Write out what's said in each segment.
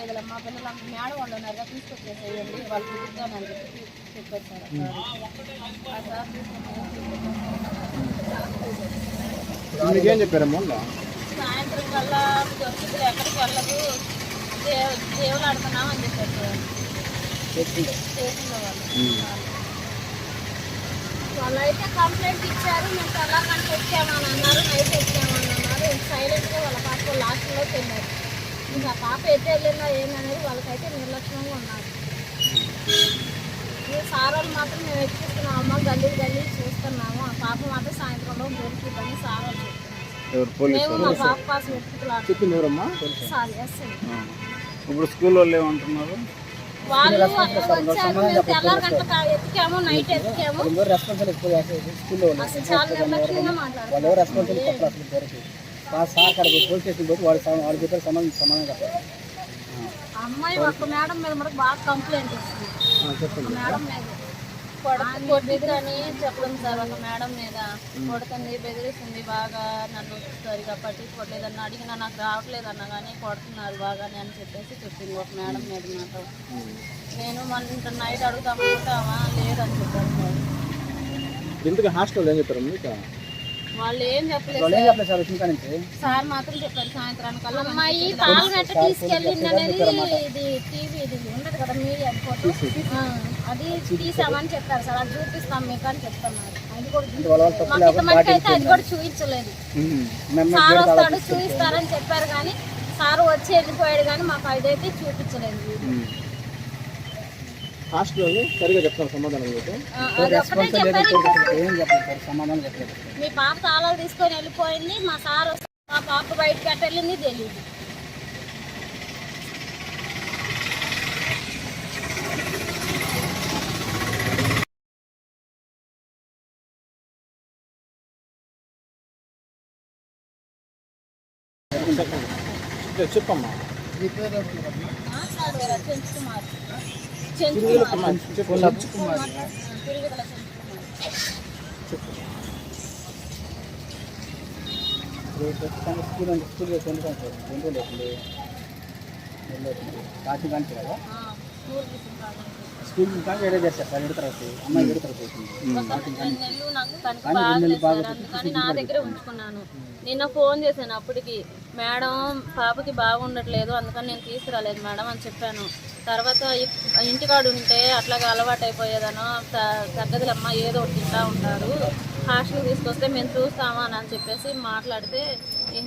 లేదు మా పిల్లలు మేడం వాళ్ళు ఉన్నారుగా తీసుకొచ్చేసేయండి వాళ్ళు కుదురుతానని చెప్పి చెప్పారు సార్ సార్ చెప్పారమ్మా? సాయంత్రం కల్లా దొరుకుతుంది ఎక్కడికి వెళ్ళదు దేవ దేవులు ఆడుతున్నాం అని చెప్పారు సార్ వాళ్ళు. అయితే కంప్లైంట్ ఇచ్చారు మేము తెల్లారంటే వచ్చామని అన్నారు నైట్ వచ్చామని అన్నారు సైలెంట్గా వాళ్ళ పాప లాస్ట్లోకి వెళ్ళారు. ఇంకా పాప ఎటు వెళ్ళిందా ఏందనేది వాళ్ళకైతే నిర్లక్ష్యంగా ఉన్నారు. ఈ సార్ వాళ్ళు మాత్రం మేము ఎక్కిస్తున్నాం. అమ్మ గల్లీ గల్లీ చూస్తున్నాము. ఆ పాప మాత్రం సాయంత్రంలో దొరికిద్దని సార్ వాళ్ళు? చెప్పింది ఎవరమ్మా. ఇప్పుడు స్కూల్ వాళ్ళు ఏమంటున్నారు? వాళ్ళు వచ్చారు? మేము తెల్లారి గంటలకు ఎత్తికాము నైట్ ఎత్తికాము. అసలు చాలా నిర్లక్ష్యంగా మాట్లాడుతున్నారు. మా సార్ కాడ పోలీస్ స్టేషన్ పోతే వాడు వాళ్ళు చెప్పారు సమాధానం సమాధానం ఆ అమ్మాయి ఒక మేడం మీద మనకు బాగా కంప్లైంట్ ఇస్తుంది చెప్పండి. మేడం మీద. కొడుతుంది కొట్టిద్దని చెప్పడం సార్ ఒక మేడం మీద. కొడుతుంది బెదిరిస్తుంది బాగా నన్ను సరిగా పట్టించుకోవట్లేదన్న అడిగినా నాకు రావట్లేదన్న కానీ కొడుతున్నారు బాగానే అని చెప్పేసి చెప్పింది ఒక మేడం మీద మాట నేను మన నైట్ అడుగుతాం అనుకుంటావా లేదని చెప్పారు సార్. ఇంతకు హాస్టల్ ఏం చెప్పారు మీకు? వాళ్ళు ఏం చెప్పలేదు వాళ్ళు ఏం చెప్పలేదు సార్ మాత్రం చెప్పారు అమ్మాయి తీసుకెళ్ళింది అనేది ఇది టీవీ ఇది ఉండదు కదా మీడియా ఫోటో అది తీసామని చెప్పారు సార్. అది చూపిస్తాం మీకు అని చెప్తున్నారు అది కూడా అయితే అది కూడా చూపించలేదు. సార్ వస్తాడు చూపిస్తారని చెప్పారు కానీ సార్ వచ్చి వెళ్ళిపోయాడు కానీ మాకు అదైతే చూపించలేదు. హాస్టల్ వాళ్ళు సరిగా చెప్తారు సమాధానం మీకు సమాధానం చెప్పలేదు. మీ పాప తాళాలు తీసుకొని వెళ్ళిపోయింది. మా సార్ మా పాప బయటకి వెళ్ళింది తెలియదు. చెప్పమ్మా. మాట్లాడు చెంచుకుమార్ చెంచుకుమార్ స్కూల్ స్కూల్ కానీ కదా స్కూల్ కానీ వేరే చేస్తారు సార్ ఏడు తరగతి అమ్మాయి ఏడు తరగతి నా దగ్గర ఉంచుకున్నాను. నిన్న ఫోన్ చేశాను అప్పటికి మేడం పాపకి బాగుండట్లేదు అందుకని నేను తీసుకురాలేదు మేడం అని చెప్పాను. తర్వాత ఇంటికాడు ఉంటే అట్లాగా అలవాటు అయిపోయేదనో తగ్గదులమ్మ ఏదో ఒకటి తింటా ఉంటారు. హాస్టల్ తీసుకొస్తే మేము చూస్తామా అని చెప్పేసి మాట్లాడితే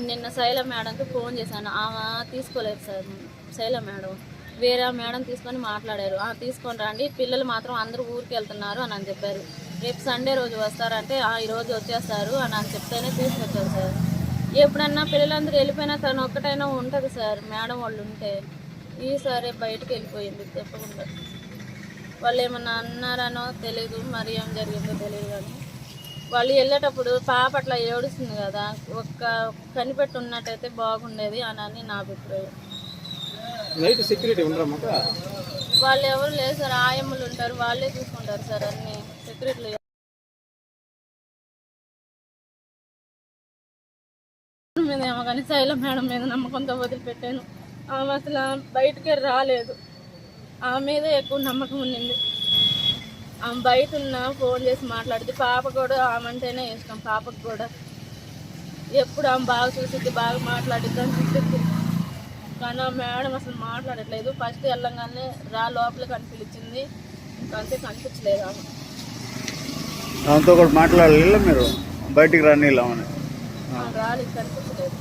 నిన్న శైల మేడంకి ఫోన్ చేశాను. ఆమె తీసుకోలేదు సార్ శైల మేడం. వేరే మేడం తీసుకొని మాట్లాడారు. తీసుకొని రండి. పిల్లలు మాత్రం అందరూ ఊరికి వెళ్తున్నారు అని అని చెప్పారు. రేపు సండే రోజు వస్తారంటే "ఆ, వచ్చేస్తారు అని అని చెప్తేనే తీసుకొచ్చారు సార్. ఎప్పుడన్నా పిల్లలందరూ వెళ్ళిపోయినా తను ఒక్కటైనా ఉంటుంది సార్. మేడం వాళ్ళు ఉంటే ఈసారి బయటకు వెళ్ళిపోయింది. చెప్పకుండా. వాళ్ళు ఏమన్నా అన్నారనో తెలియదు మరి ఏం జరిగిందో తెలియదు కానీ వాళ్ళు వెళ్ళేటప్పుడు పాప అట్లా ఏడుస్తుంది కదా. ఒక్క కనిపెట్టి ఉన్నట్టయితే బాగుండేది అని అని నా అభిప్రాయం. నైట్ సెక్యూరిటీ ఉండరమ్మా వాళ్ళు ఎవరు లేదు సార్ ఆయమ్మలు ఉంటారు వాళ్ళే చూసుకుంటారు సార్ అన్ని సెక్యూరిటీలు. మీద ఏమో కానీ శైలం మేడం మీద నమ్మకంతో వదిలిపెట్టాను. ఆమె అసలు బయటకే రాలేదు. ఆమె మీద ఎక్కువ నమ్మకం ఉండింది. ఆమె బయట ఉన్న ఫోన్ చేసి మాట్లాడితే పాప కూడా ఆమె అంటేనే ఇష్టం పాపకు కూడా. ఎప్పుడు ఆమె బాగా చూసిద్ది బాగా మాట్లాడిద్ది అని కానీ ఆ మేడం అసలు మాట్లాడట్లేదు. ఫస్ట్ వెళ్ళంగానే రా లోపలికి అని పిలిచింది. అంతే కనిపించలేదు ఆమె. దాంతో కూడా మాట్లాడలేదు మీరు? బయటికి రాని రాలేదు కనిపించలేదు.